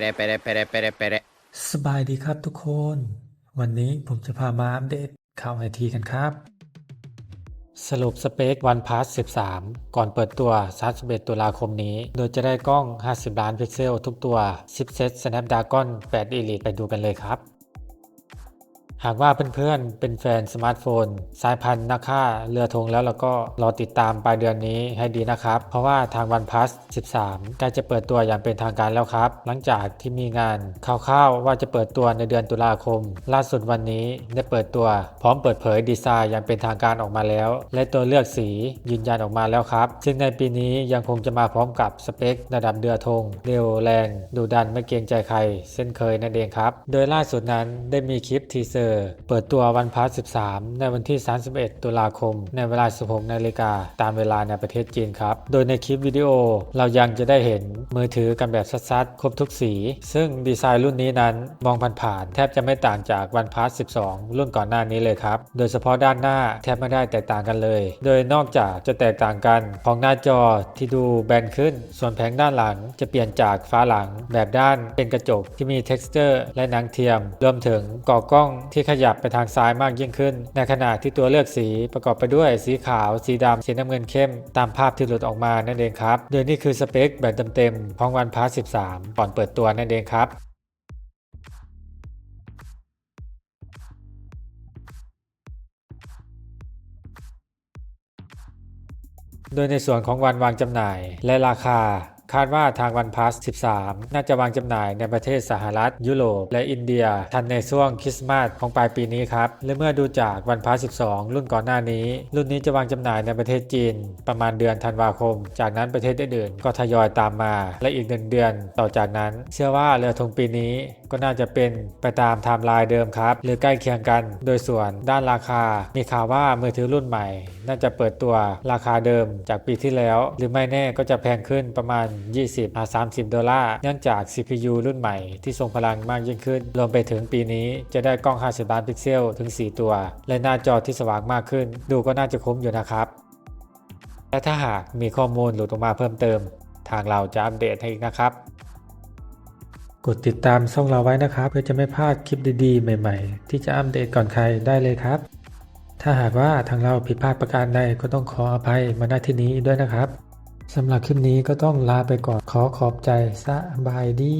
Pere, pere, pere, pere, pere. สบายดีครับทุกคน วันนี้ผมจะพามาอัปเดตข่าวไอทีกันครับ สรุปสเปค OnePlus 13 ก่อนเปิดตัว 31 ตุลาคมนี้ โดยจะได้กล้อง 50 ล้านพิกเซลทุกตัว 10 เซต Snapdragon 8 Elite ไปดูกันเลยครับ หากว่าเพื่อนๆ เป็นแฟนสมาร์ทโฟน สายพันธุ์นักฆ่าเรือธงแล้วเราก็รอติดตามปลายเดือนนี้ให้ดีนะครับ เพราะว่าทาง OnePlus 13ใกล้จะเปิดตัวอย่างเป็นทางการแล้วครับ หลังจากที่มีงานคร่าวๆว่าจะเปิดตัวในเดือนตุลาคม ล่าสุดวันนี้ได้เปิดตัว พร้อมเปิดเผยดีไซน์อย่างเป็นทางการออกมาแล้ว และตัวเลือกสียืนยันออกมาแล้วครับ ซึ่งในปีนี้ยังคงจะมาพร้อมกับสเปคระดับเรือธงเร็วแรงดุดันไม่เกรงใจใครเช่นเคยนั่นเองครับ โดยล่าสุดนั้นได้มีคลิปทีเซอร์เปิดตัววันพัส13 ในวันที่ 31 ตุลาคม ในเวลา 16นาฬิกาตามเวลาในประเทศจีนครับ โดยในคลิปวิดีโอเรายังจะได้เห็นมือถือกันแบบซัดๆ ครบทุกสี ซึ่งดีไซน์รุ่นนี้นั้นมองผ่านๆแทบจะไม่ต่างจากวันพัส12 รุ่นก่อนหน้านี้เลยครับ โดยเฉพาะด้านหน้าแทบไม่ได้แตกต่างกันเลย โดยนอกจากจะแตกต่างกันของหน้าจอที่ดูแบนขึ้น ส่วนแผงด้านหลังจะเปลี่ยนจากฟ้าหลังแบบด้านเป็นกระจกที่มี t e x t อร์และหนังเทียมรวมถึงก่อกล้องที่ขยับไปทางซ้ายมากยิ่งขึ้น ในขณะที่ตัวเลือกสีประกอบไปด้วยสีขาว สีดำสีน้ำเงินเข้ม ตามภาพที่หลุดออกมานั่นเองครับ โดยนี่คือสเปคแบบเต็มๆของวันพาร์ส13 ก่อนเปิดตัวนั่นเองครับโดยในส่วนของวันวางจำหน่ายและราคา คาดว่าทางวันพัส13 น่าจะวางจำหน่ายในประเทศสหรัฐ ยุโรป และอินเดีย ทันในช่วงคริสต์มาสของปลายปีนี้ครับ และเมื่อดูจากวันพัส12 รุ่นก่อนหน้านี้ รุ่นนี้จะวางจำหน่ายในประเทศจีน ประมาณเดือนธันวาคม จากนั้นประเทศอื่นๆก็ทยอยตามมา และอีกหนึ่งเดือนต่อจากนั้น เชื่อว่าเรือธงปีนี้ก็น่าจะเป็นไปตามไทม์ไลน์เดิมครับ หรือใกล้เคียงกัน โดยส่วนด้านราคา มีข่าวว่ามือถือรุ่นใหม่ น่าจะเปิดตัวราคาเดิมจากปีที่แล้ว หรือไม่แน่ก็จะแพงขึ้นประมาณ20-30 ดอลลาร์ เนื่องจาก CPU รุ่นใหม่ที่ทรงพลังมากยิ่งขึ้น รวมไปถึงปีนี้จะได้กล้อง 50 ล้านพิกเซลถึง 4 ตัว และหน้าจอที่สว่างมากขึ้น ดูก็น่าจะคุ้มอยู่นะครับ และถ้าหากมีข้อมูลหลุดออกมาเพิ่มเติม ทางเราจะอัปเดตให้อีกนะครับ กดติดตามช่องเราไว้นะครับ เพื่อจะไม่พลาดคลิปดีๆ ใหม่ ๆ ที่จะอัปเดตก่อนใครได้เลยครับ ถ้าหากว่าทางเราผิดพลาดประการใดก็ต้องขออภัยมาณที่นี้ด้วยนะครับ สำหรับคลิปนี้ก็ต้องลาไปก่อนขอขอบใจสบายดี